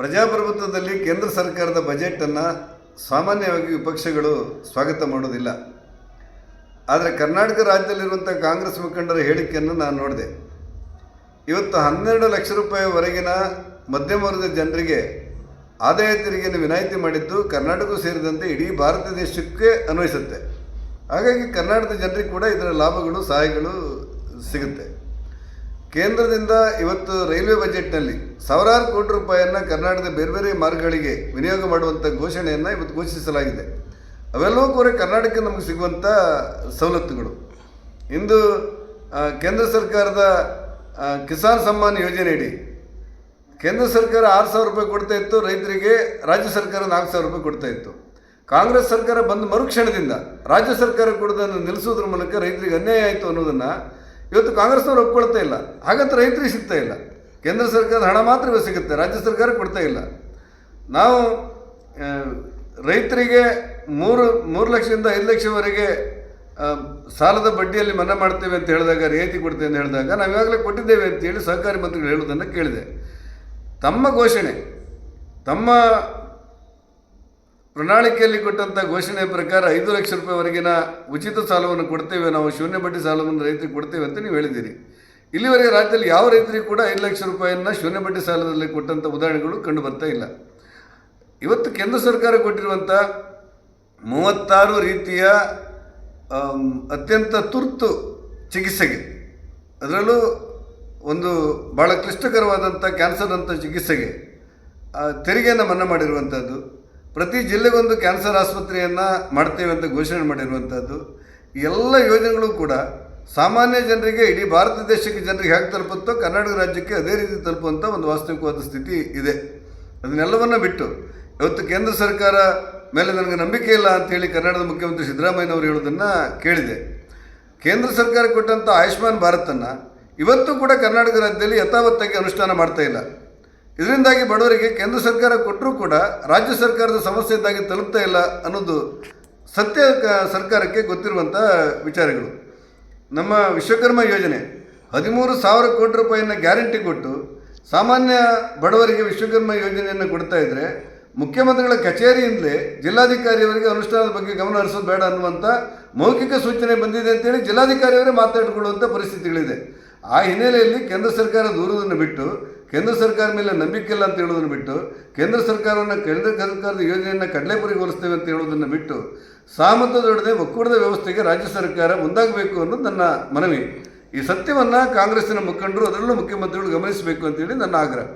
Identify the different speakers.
Speaker 1: ಪ್ರಜಾಪ್ರಭುತ್ವದಲ್ಲಿ ಕೇಂದ್ರ ಸರ್ಕಾರದ ಬಜೆಟನ್ನು ಸಾಮಾನ್ಯವಾಗಿ ವಿಪಕ್ಷಗಳು ಸ್ವಾಗತ ಮಾಡೋದಿಲ್ಲ. ಆದರೆ ಕರ್ನಾಟಕ ರಾಜ್ಯದಲ್ಲಿರುವಂಥ ಕಾಂಗ್ರೆಸ್ ಮುಖಂಡರ ಹೇಳಿಕೆಯನ್ನು ನಾನು ನೋಡಿದೆ. ಇವತ್ತು ಹನ್ನೆರಡು ಲಕ್ಷ ರೂಪಾಯಿವರೆಗಿನ ಮಧ್ಯಮ ವರ್ಗದ ಜನರಿಗೆ ಆದಾಯ ತೆರಿಗೆಯನ್ನು ವಿನಾಯಿತಿ ಮಾಡಿದ್ದು ಕರ್ನಾಟಕ ಸೇರಿದಂತೆ ಇಡೀ ಭಾರತ ದೇಶಕ್ಕೆ ಅನ್ವಯಿಸುತ್ತೆ. ಹಾಗಾಗಿ ಕರ್ನಾಟಕದ ಜನರಿಗೆ ಕೂಡ ಇದರ ಲಾಭಗಳು, ಸಹಾಯಗಳು ಸಿಗುತ್ತೆ. ಕೇಂದ್ರದಿಂದ ಇವತ್ತು ರೈಲ್ವೆ ಬಜೆಟ್ನಲ್ಲಿ ಸಾವಿರಾರು ಕೋಟಿ ರೂಪಾಯಿಯನ್ನು ಕರ್ನಾಟಕದ ಬೇರೆ ಬೇರೆ ಮಾರ್ಗಗಳಿಗೆ ವಿನಿಯೋಗ ಮಾಡುವಂಥ ಘೋಷಣೆಯನ್ನು ಇವತ್ತು ಘೋಷಿಸಲಾಗಿದೆ. ಅವೆಲ್ಲವೂ ಕೂಡ ಕರ್ನಾಟಕಕ್ಕೆ ನಮಗೆ ಸಿಗುವಂಥ ಸವಲತ್ತುಗಳು. ಇಂದು ಕೇಂದ್ರ ಸರ್ಕಾರದ ಕಿಸಾನ್ ಸಮ್ಮಾನ್ ಯೋಜನೆಯಡಿ ಕೇಂದ್ರ ಸರ್ಕಾರ ಆರು ಸಾವಿರ ರೂಪಾಯಿ ಕೊಡ್ತಾ ಇತ್ತು, ರೈತರಿಗೆ ರಾಜ್ಯ ಸರ್ಕಾರ ನಾಲ್ಕು ಸಾವಿರ ರೂಪಾಯಿ ಕೊಡ್ತಾ ಇತ್ತು. ಕಾಂಗ್ರೆಸ್ ಸರ್ಕಾರ ಬಂದ ಮರುಕ್ಷಣದಿಂದ ರಾಜ್ಯ ಸರ್ಕಾರ ಕೊಡೋದನ್ನು ನಿಲ್ಲಿಸೋದ್ರ ಮೂಲಕ ರೈತರಿಗೆ ಅನ್ಯಾಯ ಆಯಿತು ಅನ್ನೋದನ್ನು ಇವತ್ತು ಕಾಂಗ್ರೆಸ್ನವ್ರು ಒಪ್ಕೊಳ್ತಾ ಇಲ್ಲ. ಹಾಗಂತ ರೈತರಿಗೆ ಸಿಗ್ತಾ ಇಲ್ಲ. ಕೇಂದ್ರ ಸರ್ಕಾರದ ಹಣ ಮಾತ್ರ ಸಿಗುತ್ತೆ. ರಾಜ್ಯ ಸರ್ಕಾರ ಕೊಡ್ತಾ ಇಲ್ಲ. ನಾವು ರೈತರಿಗೆ ಮೂರು ಮೂರು ಲಕ್ಷದಿಂದ ಐದು ಲಕ್ಷವರೆಗೆ ಸಾಲದ ಬಡ್ಡಿಯಲ್ಲಿ ಮನ್ನಾ ಮಾಡ್ತೇವೆ ಅಂತ ಹೇಳಿದಾಗ, ರಿಯಾಯಿತಿ ಕೊಡ್ತೇವೆ ಅಂತ ಹೇಳಿದಾಗ, ನಾವು ಈಗಾಗಲೇ ಕೊಟ್ಟಿದ್ದೇವೆ ಅಂತೇಳಿ ಸಹಕಾರಿ ಮಂತ್ರಿಗಳು ಹೇಳುವುದನ್ನು ಕೇಳಿದೆ. ತಮ್ಮ ಘೋಷಣೆ, ತಮ್ಮ ಪ್ರಣಾಳಿಕೆಯಲ್ಲಿ ಕೊಟ್ಟಂಥ ಘೋಷಣೆ ಪ್ರಕಾರ ಐದು ಲಕ್ಷ ರೂಪಾಯಿವರೆಗಿನ ಉಚಿತ ಸಾಲವನ್ನು ಕೊಡ್ತೇವೆ. ನಾವು ಶೂನ್ಯ ಬಡ್ಡಿ ಸಾಲವನ್ನು ರೈತರಿಗೆ ಕೊಡ್ತೇವೆ ಅಂತ ನೀವು ಹೇಳಿದ್ದೀರಿ. ಇಲ್ಲಿವರೆಗೆ ರಾಜ್ಯದಲ್ಲಿ ಯಾವ ರೈತರಿಗೂ ಕೂಡ ಐದು ಲಕ್ಷ ರೂಪಾಯಿಯನ್ನು ಶೂನ್ಯ ಬಡ್ಡಿ ಸಾಲದಲ್ಲಿ ಕೊಟ್ಟಂಥ ಉದಾಹರಣೆಗಳು ಕಂಡು ಬರ್ತಾ ಇಲ್ಲ. ಇವತ್ತು ಕೇಂದ್ರ ಸರ್ಕಾರ ಕೊಟ್ಟಿರುವಂಥ ಮೂವತ್ತಾರು ರೀತಿಯ ಅತ್ಯಂತ ತುರ್ತು ಚಿಕಿತ್ಸೆಗೆ, ಅದರಲ್ಲೂ ಒಂದು ಭಾಳ ಕ್ಲಿಷ್ಟಕರವಾದಂಥ ಕ್ಯಾನ್ಸರ್ ಅಂತ ಚಿಕಿತ್ಸೆಗೆ ತೆರಿಗೆಯನ್ನು ಮನ್ನಾ ಮಾಡಿರುವಂಥದ್ದು ಪ್ರತಿ ಜಿಲ್ಲೆಗೊಂದು ಕ್ಯಾನ್ಸರ್ ಆಸ್ಪತ್ರೆಯನ್ನು ಮಾಡ್ತೇವೆ ಅಂತ ಘೋಷಣೆ ಮಾಡಿರುವಂಥದ್ದು ಎಲ್ಲ ಯೋಜನೆಗಳು ಕೂಡ ಸಾಮಾನ್ಯ ಜನರಿಗೆ, ಇಡೀ ಭಾರತ ದೇಶಕ್ಕೆ ಜನರಿಗೆ ಹೇಗೆ ತಲುಪುತ್ತೋ, ಕರ್ನಾಟಕ ರಾಜ್ಯಕ್ಕೆ ಅದೇ ರೀತಿ ತಲುಪುವಂಥ ಒಂದು ವಾಸ್ತವಿಕವಾದ ಸ್ಥಿತಿ ಇದೆ. ಅದನ್ನೆಲ್ಲವನ್ನು ಬಿಟ್ಟು ಇವತ್ತು ಕೇಂದ್ರ ಸರ್ಕಾರ ಮೇಲೆ ನನಗೆ ನಂಬಿಕೆ ಇಲ್ಲ ಅಂತೇಳಿ ಕರ್ನಾಟಕದ ಮುಖ್ಯಮಂತ್ರಿ ಸಿದ್ದರಾಮಯ್ಯನವರು ಹೇಳೋದನ್ನು ಕೇಳಿದೆ. ಕೇಂದ್ರ ಸರ್ಕಾರ ಕೊಟ್ಟಂಥ ಆಯುಷ್ಮಾನ್ ಭಾರತನ್ನು ಇವತ್ತು ಕೂಡ ಕರ್ನಾಟಕ ರಾಜ್ಯದಲ್ಲಿ ಯಥಾವತ್ತಾಗಿ ಅನುಷ್ಠಾನ ಮಾಡ್ತಾ ಇಲ್ಲ. ಇದರಿಂದಾಗಿ ಬಡವರಿಗೆ ಕೇಂದ್ರ ಸರ್ಕಾರ ಕೊಟ್ಟರೂ ಕೂಡ ರಾಜ್ಯ ಸರ್ಕಾರದ ಸಮಸ್ಯೆಯಿಂದಾಗಿ ತಲುಪ್ತಾ ಇಲ್ಲ ಅನ್ನೋದು ಸತ್ಯ ಸರ್ಕಾರಕ್ಕೆ ಗೊತ್ತಿರುವಂಥ ವಿಚಾರಗಳು. ನಮ್ಮ ವಿಶ್ವಕರ್ಮ ಯೋಜನೆ ಹದಿಮೂರು ಸಾವಿರ ಕೋಟಿ ರೂಪಾಯಿಯನ್ನು ಗ್ಯಾರಂಟಿ ಕೊಟ್ಟು ಸಾಮಾನ್ಯ ಬಡವರಿಗೆ ವಿಶ್ವಕರ್ಮ ಯೋಜನೆಯನ್ನು ಕೊಡ್ತಾ ಇದ್ದರೆ ಮುಖ್ಯಮಂತ್ರಿಗಳ ಕಚೇರಿಯಿಂದಲೇ ಜಿಲ್ಲಾಧಿಕಾರಿಯವರಿಗೆ ಅನುಷ್ಠಾನದ ಬಗ್ಗೆ ಗಮನ ಹರಿಸೋದು ಬೇಡ ಅನ್ನುವಂಥ ಮೌಖಿಕ ಸೂಚನೆ ಬಂದಿದೆ ಅಂತೇಳಿ ಜಿಲ್ಲಾಧಿಕಾರಿಯವರೇ ಮಾತಾಡಿಕೊಳ್ಳುವಂಥ ಪರಿಸ್ಥಿತಿಗಳಿದೆ. ಆ ಹಿನ್ನೆಲೆಯಲ್ಲಿ ಕೇಂದ್ರ ಸರ್ಕಾರ ದೂರದನ್ನು ಬಿಟ್ಟು ಕೇಂದ್ರ ಸರ್ಕಾರ ಮೇಲೆ ನಂಬಿಕೆ ಇಲ್ಲ ಅಂತ ಹೇಳೋದನ್ನು ಬಿಟ್ಟು ಕೇಂದ್ರ ಸರ್ಕಾರವನ್ನು ಕೇಂದ್ರ ಸರ್ಕಾರದ ಯೋಜನೆಯನ್ನು ಕಡಲೆಪುರಿಗೆ ಹೋಲಿಸ್ತೇವೆ ಅಂತ ಹೇಳೋದನ್ನು ಬಿಟ್ಟು ಸಾಮತದೊಡನೆ ಒಕ್ಕೂಟದ ವ್ಯವಸ್ಥೆಗೆ ರಾಜ್ಯ ಸರ್ಕಾರ ಮುಂದಾಗಬೇಕು ಅನ್ನೋದು ನನ್ನ ಮನವಿ. ಈ ಸತ್ಯವನ್ನು ಕಾಂಗ್ರೆಸ್ಸಿನ ಮುಖಂಡರು ಅದರಲ್ಲೂ ಮುಖ್ಯಮಂತ್ರಿಗಳು ಗಮನಿಸಬೇಕು ಅಂತೇಳಿ ನನ್ನ ಆಗ್ರಹ.